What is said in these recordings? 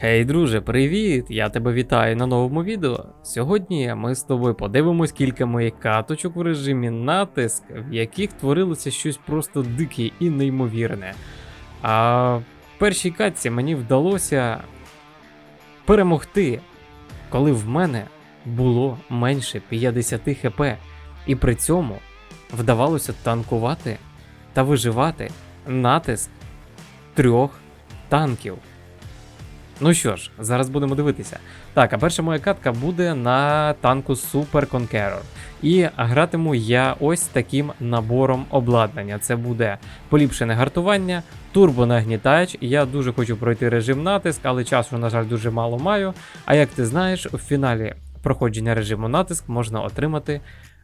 Гей, друже, привіт! Я тебе вітаю на новому відео. Сьогодні ми з тобою подивимось кілька моїх каточок в режимі натиск, в яких творилося щось просто дике і неймовірне. А в першій катці мені вдалося перемогти, коли в мене було менше 50 хп, і при цьому вдавалося танкувати та виживати натиск трьох танків. Ну що ж, зараз будемо дивитися. Так, а перша моя катка буде на танку Super Conqueror. І гратиму я ось таким набором обладнання. Це буде поліпшене гартування, турбонагнітач. Я дуже хочу пройти режим натиск, але часу, на жаль, дуже мало маю. А як ти знаєш, в фіналі проходження режиму натиск можна отримати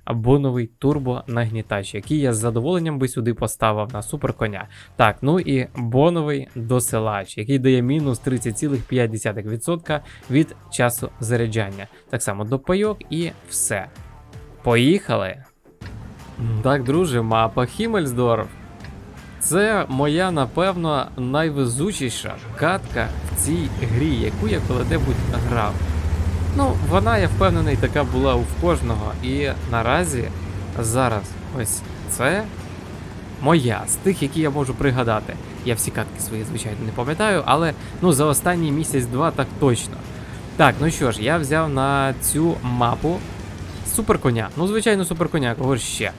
боновий турбонагнітач, який я з задоволенням би сюди поставив на суперконя. Так, ну і боновий досилач, який дає мінус 30,5% від часу заряджання. Так само до пайок і все. Поїхали. Так, друже, мапа Хіммельсдорф. Це моя, напевно, найвезучіша катка в цій грі, яку я коли-небудь грав. Ну, вона, я впевнений, така була у кожного. І наразі зараз ось це моя з тих, які я можу пригадати. Я всі катки свої, звичайно, не пам'ятаю, але ну за останній місяць-два так точно. Так, ну що ж, я взяв на цю мапу суперконя. Ну, звичайно, суперконя, кого ще.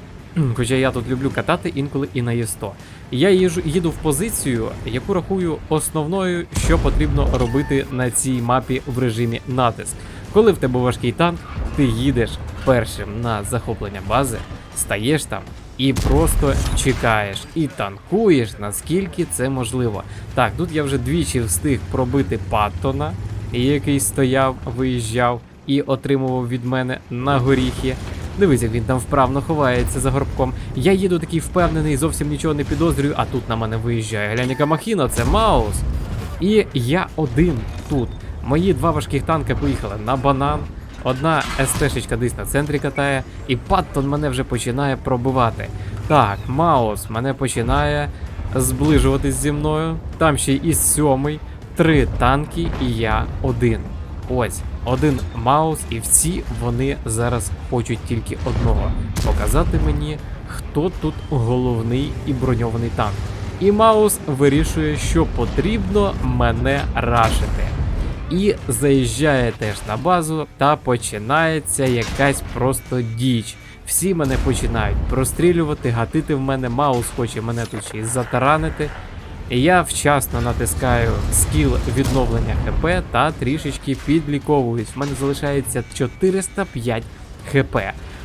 Хоча я тут люблю катати інколи і на Є100. Я їжу, їду в позицію, яку рахую основною, що потрібно робити на цій мапі в режимі натиск. Коли в тебе важкий танк, ти їдеш першим на захоплення бази, стаєш там і просто чекаєш і танкуєш, наскільки це можливо. Так, тут я вже двічі встиг пробити Паттона, який стояв, виїжджав і отримував від мене на горіхи. Дивись, як він там вправно ховається за горбком. Я їду такий впевнений, зовсім нічого не підозрюю, а тут на мене виїжджає. Глянь, яка махіна, це Маус. І я один тут. Мої два важких танки поїхали на банан. Одна СТ-шечка десь на центрі катає, і Паттон мене вже починає пробивати. Так, Маус мене починає зближуватись зі мною. Там ще і сьомий, три танки, і я один. Ось, один Маус, і всі вони зараз хочуть тільки одного показати мені, хто тут головний і броньований танк. І Маус вирішує, що потрібно мене рашити. І заїжджає теж на базу, та починається якась просто діч. Всі мене починають прострілювати, гатити в мене, Маус хоче мене тут ще й затаранити. І я вчасно натискаю скіл відновлення ХП та трішечки підліковуюсь. В мене залишається 405 ХП.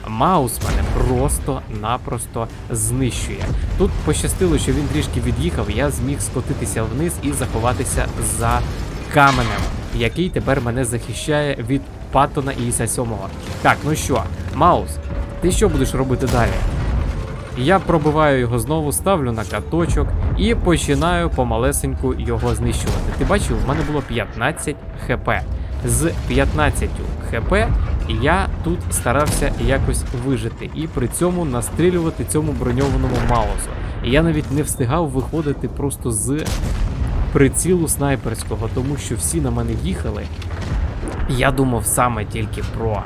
Маус мене просто-напросто знищує. Тут пощастило, що він трішки від'їхав, я зміг скотитися вниз і заховатися за каменем, який тепер мене захищає від Паттона і Іса 7. Так, ну що, Маус, ти що будеш робити далі? Я пробиваю його знову, ставлю на каточок і починаю помалесеньку його знищувати. Ти бачив, в мене було 15 хп. З 15 хп я тут старався якось вижити і при цьому настрілювати цьому броньованому маусу. І я навіть не встигав виходити просто з прицілу снайперського, тому що всі на мене їхали. Я думав саме тільки про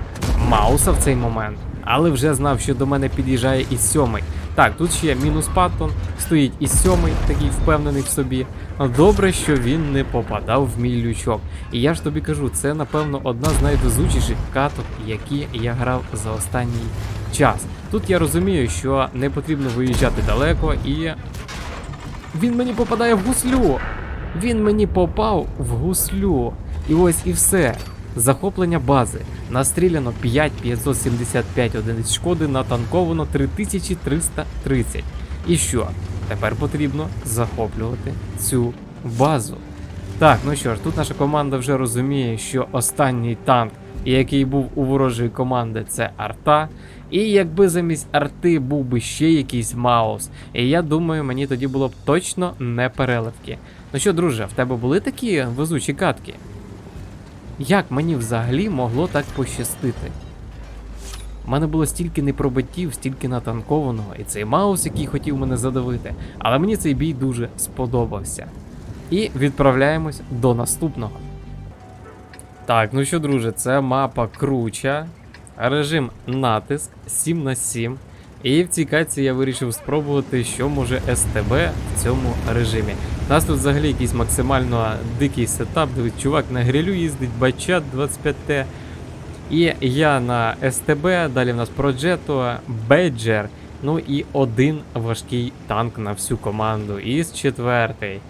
Мауса в цей момент, але вже знав, що до мене під'їжджає і сьомий. Так, тут ще мінус Паттон, стоїть і сьомий, такий впевнений в собі. Добре, що він не попадав в мій лючок. І я ж тобі кажу, це напевно одна з найвезучіших каток, які я грав за останній час. Тут я розумію, що не потрібно виїжджати далеко, і він мені попадає в гуслю. Він мені попав в гуслю. І ось і все. Захоплення бази. Настріляно 5575 одиниць шкоди, натанковано 3330. І що? Тепер потрібно захоплювати цю базу. Так, ну що ж, тут наша команда вже розуміє, що останній танк, який був у ворожої команди, це арта. І якби замість арти був би ще якийсь маус, і я думаю, мені тоді було б точно не переливки. Ну що, друже, в тебе були такі везучі катки? Як мені взагалі могло так пощастити? У мене було стільки непробиттів, стільки натанкованого, і цей маус, який хотів мене задавити, але мені цей бій дуже сподобався. І відправляємось до наступного. Так, ну що, друже, це мапа круча, режим натиск 7 на 7. І в цій катці я вирішив спробувати, що може СТБ в цьому режимі. У нас тут взагалі якийсь максимально дикий сетап, де чувак на грилю їздить, бачат 25Т. І я на СТБ, далі в нас Progetto, Badger, ну і один важкий танк на всю команду. І з четвертий.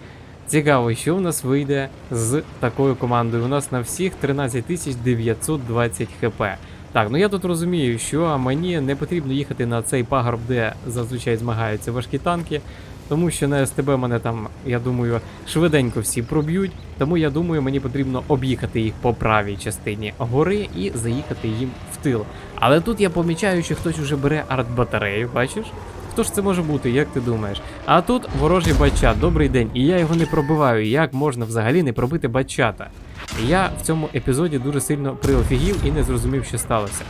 Цікаво, що в нас вийде з такою командою. У нас на всіх 13920 хп. Так, ну я тут розумію, що мені не потрібно їхати на цей пагорб, де зазвичай змагаються важкі танки. Тому що на СТБ мене там, я думаю, швиденько всі проб'ють. Тому я думаю, мені потрібно об'їхати їх по правій частині гори і заїхати їм в тил. Але тут я помічаю, що хтось уже бере артбатарею, бачиш? Хто ж це може бути, як ти думаєш? А тут ворожий бачат, добрий день, і я його не пробиваю. Як можна взагалі не пробити бачата? Я в цьому епізоді дуже сильно приофігів і не зрозумів, що сталося.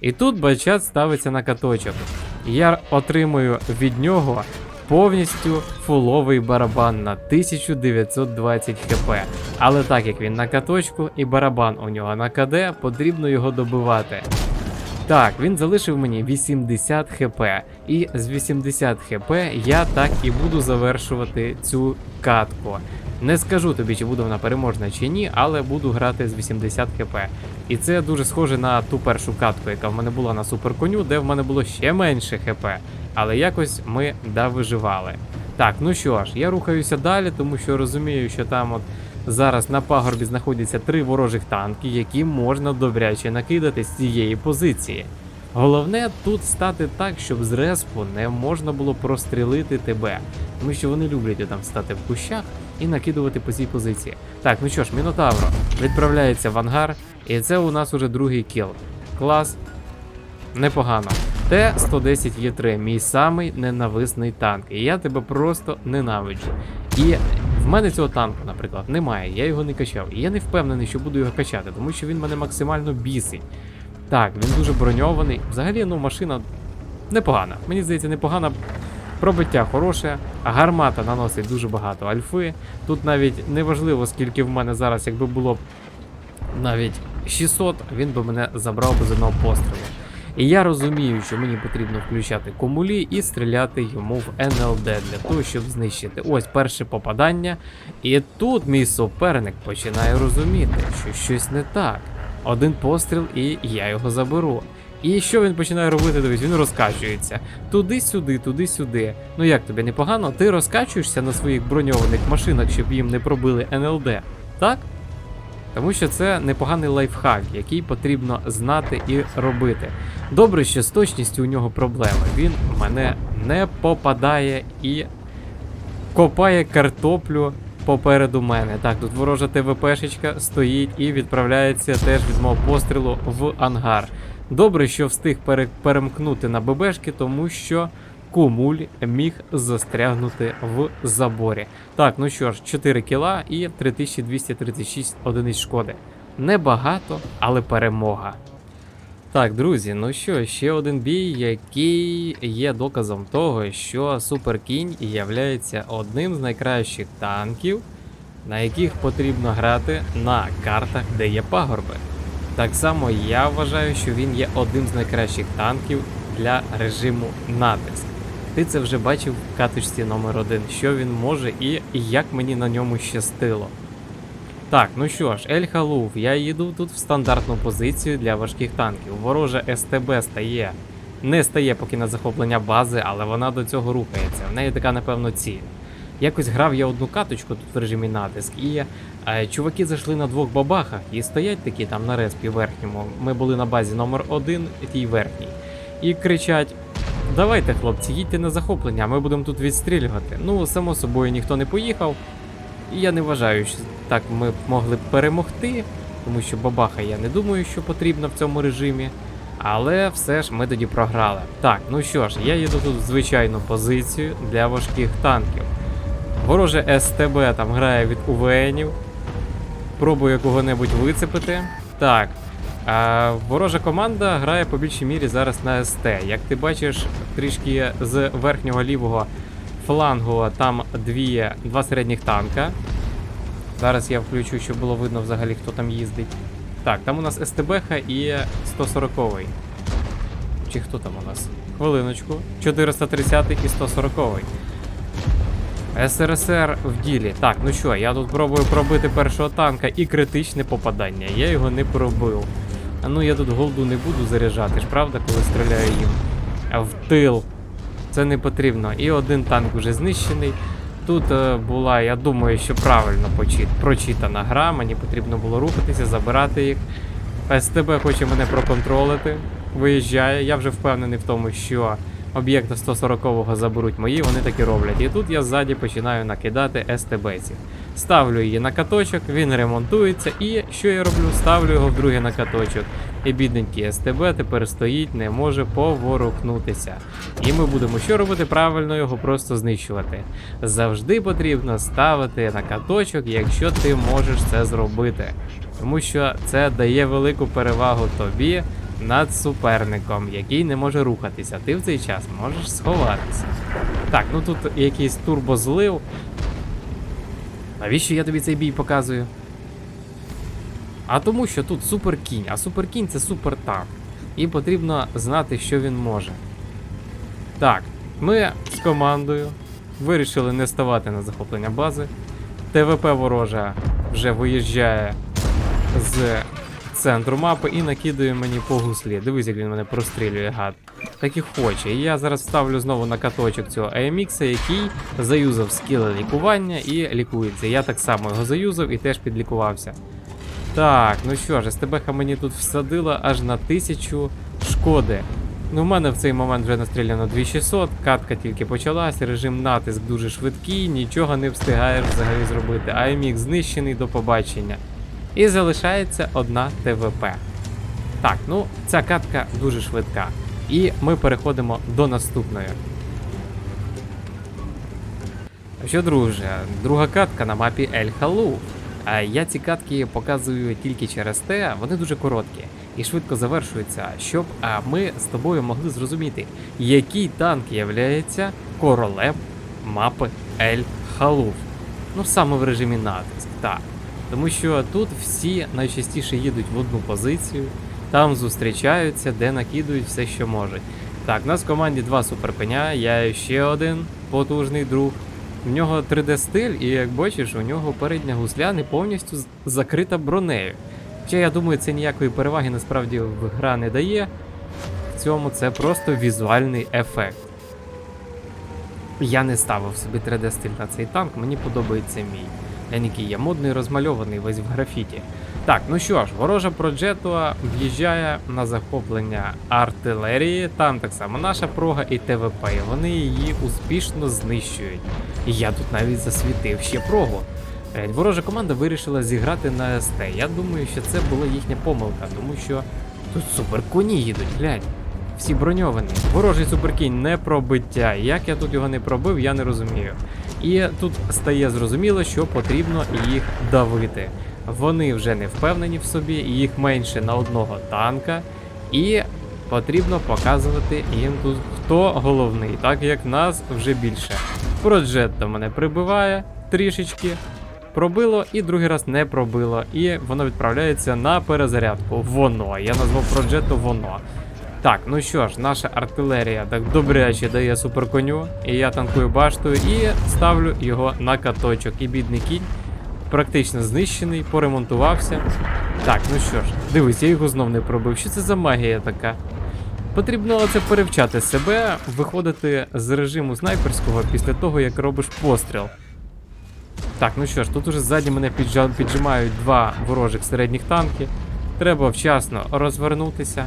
І тут бачат ставиться на каточок. Я отримую від нього повністю фуловий барабан на 1920 хп. Але так як він на каточку і барабан у нього на КД, потрібно його добивати. Так, він залишив мені 80 хп. І з 80 хп я так і буду завершувати цю катку. Не скажу тобі, чи буде вона переможна чи ні, але буду грати з 80 хп. І це дуже схоже на ту першу катку, яка в мене була на суперконю, де в мене було ще менше хп. Але якось ми да виживали. Так, ну що ж, я рухаюся далі, тому що розумію, що там от зараз на пагорбі знаходяться три ворожих танки, які можна добряче накидати з цієї позиції. Головне тут стати так, щоб з респу не можна було прострілити тебе, тому що вони люблять там стати в кущах і накидувати по цій позиції. Так, ну що ж, Мінотавро відправляється в ангар, і це у нас уже другий кіл. Клас. Непогано. Т-110Е3, мій самий ненависний танк. І я тебе просто ненавиджу. І в мене цього танку, наприклад, немає, я його не качав. І я не впевнений, що буду його качати, тому що він мене максимально бісить. Так, він дуже броньований. Взагалі, ну, машина непогана. Мені здається, непогана. Пробиття хороше, а гармата наносить дуже багато альфи. Тут навіть не важливо, скільки в мене зараз, якби було б навіть 600, він би мене забрав би з одного пострілу. І я розумію, що мені потрібно включати комулі і стріляти йому в НЛД для того, щоб знищити. Ось перше попадання. І тут мій суперник починає розуміти, що щось не так. Один постріл, і я його заберу. І що він починає робити? Дивись, він розкачується. Туди-сюди, туди-сюди. Ну як тобі непогано? Ти розкачуєшся на своїх броньованих машинах, щоб їм не пробили НЛД, так? Тому що це непоганий лайфхак, який потрібно знати і робити. Добре, що з точністю у нього проблеми. Він мене не попадає і копає картоплю попереду мене. Так, тут ворожа ТВПшечка стоїть і відправляється теж від мого пострілу в ангар. Добре, що встиг пере- перемкнути на ББшки, тому що кумуль міг застрягнути в заборі. Так, ну що ж, 4 кіла і 3236 одиниць шкоди. Небагато, але перемога. Так, друзі, ну що, ще один бій, який є доказом того, що Суперкінь являється одним з найкращих танків, на яких потрібно грати на картах, де є пагорби. Так само я вважаю, що він є одним з найкращих танків для режиму натиск. Ти це вже бачив в каточці номер 1 що він може і як мені на ньому щастило. Так, ну що ж, Ель Халуф, я їду тут в стандартну позицію для важких танків. Ворожа СТБ стає. Не стає поки на захоплення бази, але вона до цього рухається. В неї така, напевно, ціль. Якось грав я одну каточку тут в режимі натиск, і е, чуваки зайшли на двох бабахах і стоять такі там на респі верхньому. Ми були на базі номер 1 тій верхній. І кричать: Давайте, хлопці, їдьте на захоплення, ми будемо тут відстрілювати. Ну, само собою, ніхто не поїхав. І я не вважаю, що так ми б могли б перемогти, тому що бабаха я не думаю, що потрібно в цьому режимі. Але все ж ми тоді програли. Так, ну що ж, я їду тут в звичайну позицію для важких танків. Вороже СТБ там грає від УВНів. Пробую кого-небудь вицепити. Так. А ворожа команда грає по більшій мірі зараз на СТ. Як ти бачиш, трішки з верхнього лівого флангу там дві, два середніх танка. Зараз я включу, щоб було видно взагалі, хто там їздить. Так, там у нас СТБХ і 140. Чи хто там у нас? Хвилиночку. 430 і 140. СРСР в ділі. Так, ну що, я тут пробую пробити першого танка і критичне попадання. Я його не пробив. А ну я тут голду не буду заряджати ж, правда, коли стріляю їм. В тил. Це не потрібно. І один танк вже знищений. Тут е, була, я думаю, що правильно почит, прочитана гра. Мені потрібно було рухатися, забирати їх. СТБ хоче мене проконтролити. Виїжджає. Я вже впевнений в тому, що об'єкта 140-го заберуть мої, вони так і роблять. І тут я ззаді починаю накидати СТБців. Ставлю її на каточок, він ремонтується, і що я роблю? Ставлю його в другий на каточок. І бідненький СТБ тепер стоїть, не може поворухнутися. І ми будемо що робити? Правильно його просто знищувати. Завжди потрібно ставити на каточок, якщо ти можеш це зробити. Тому що це дає велику перевагу тобі над суперником, який не може рухатися. Ти в цей час можеш сховатися. Так, ну тут якийсь турбозлив. Навіщо я тобі цей бій показую? А тому, що тут суперкінь, а суперкінь це супертанк. І потрібно знати, що він може. Так, ми з командою вирішили не ставати на захоплення бази. ТВП ворожа вже виїжджає з центру мапи і накидує мені по гуслі. Дивись, як він мене прострілює, гад. Так і хоче. І я зараз ставлю знову на каточок цього AMX, який заюзав скіли лікування і лікується. Я так само його заюзав і теж підлікувався. Так, ну що ж, СТБХ мені тут всадила аж на тисячу шкоди. Ну, в мене в цей момент вже настріляно 2600, катка тільки почалась, режим натиск дуже швидкий, нічого не встигаєш взагалі зробити. AMX знищений до побачення. І залишається одна ТВП. Так, ну ця катка дуже швидка. І ми переходимо до наступної. Що, друже, друга катка на мапі Ель Халу. Я ці катки показую тільки через те, вони дуже короткі і швидко завершуються, щоб ми з тобою могли зрозуміти, який танк являється королем мапи Ель Халуф. Ну саме в режимі натиск, так. Тому що тут всі найчастіше їдуть в одну позицію, там зустрічаються, де накидують все, що можуть. Так, у нас в команді два суперпеня, я ще один потужний друг. В нього 3D стиль, і як бачиш, у нього передня гусля не повністю закрита бронею. Хоча я думаю, це ніякої переваги насправді в гра не дає. В цьому це просто візуальний ефект. Я не ставив собі 3D стиль на цей танк, мені подобається мій. Я який я модний розмальований весь в графіті. Так, ну що ж, ворожа Проджетуа в'їжджає на захоплення артилерії. Там так само наша прога і ТВП. І вони її успішно знищують. І я тут навіть засвітив ще прогу. Е, Ворожа команда вирішила зіграти на СТ. Я думаю, що це була їхня помилка, тому що тут суперконі їдуть, глянь. Всі броньовані. Ворожий суперкінь не пробиття. Як я тут його не пробив, я не розумію. І тут стає зрозуміло, що потрібно їх давити. Вони вже не впевнені в собі, їх менше на одного танка, і потрібно показувати їм тут, хто головний, так як нас вже більше. Проджетто мене прибиває трішечки, пробило і другий раз не пробило. І воно відправляється на перезарядку. Воно. Я назвав Проджетто воно. Так, ну що ж, наша артилерія так добряче дає суперконю, і я танкую баштою і ставлю його на каточок. І бідний кінь практично знищений, поремонтувався. Так, ну що ж, дивись, я його знов не пробив. Що це за магія така? Потрібно це перевчати себе, виходити з режиму снайперського після того, як робиш постріл. Так, ну що ж, тут уже ззаді мене піджимають два ворожих середніх танки. Треба вчасно розвернутися.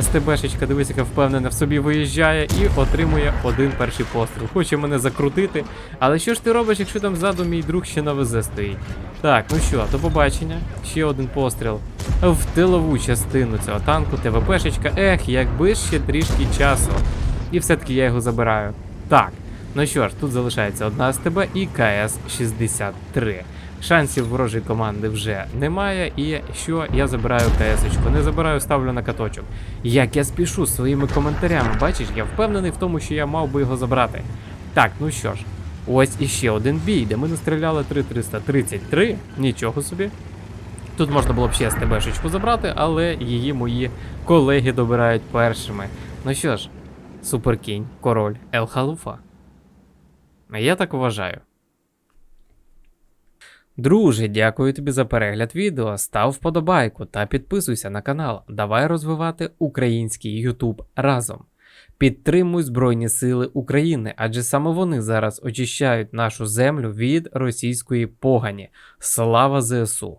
СТБшечка, дивись, яка впевнена в собі виїжджає і отримує один перший постріл. Хоче мене закрутити. Але що ж ти робиш, якщо там ззаду мій друг ще на ВЗ стоїть? Так, ну що, до побачення. Ще один постріл в тилову частину цього танку. ТВПшечка. Ех, якби ще трішки часу. І все-таки я його забираю. Так. Ну що ж, тут залишається одна СТБ і КС-63. Шансів ворожої команди вже немає. І що я забираю КС-очку? Не забираю, ставлю на каточок. Як я спішу своїми коментарями, бачиш, я впевнений в тому, що я мав би його забрати. Так, ну що ж, ось іще один бій, де ми настріляли 3333. Нічого собі. Тут можна було б ще СТБшечку забрати, але її мої колеги добирають першими. Ну що ж, суперкінь, король Ел Халуфа. Я так вважаю. Друже, дякую тобі за перегляд відео. Став вподобайку та підписуйся на канал. Давай розвивати український YouTube разом. Підтримуй Збройні Сили України, адже саме вони зараз очищають нашу землю від російської погані. Слава ЗСУ!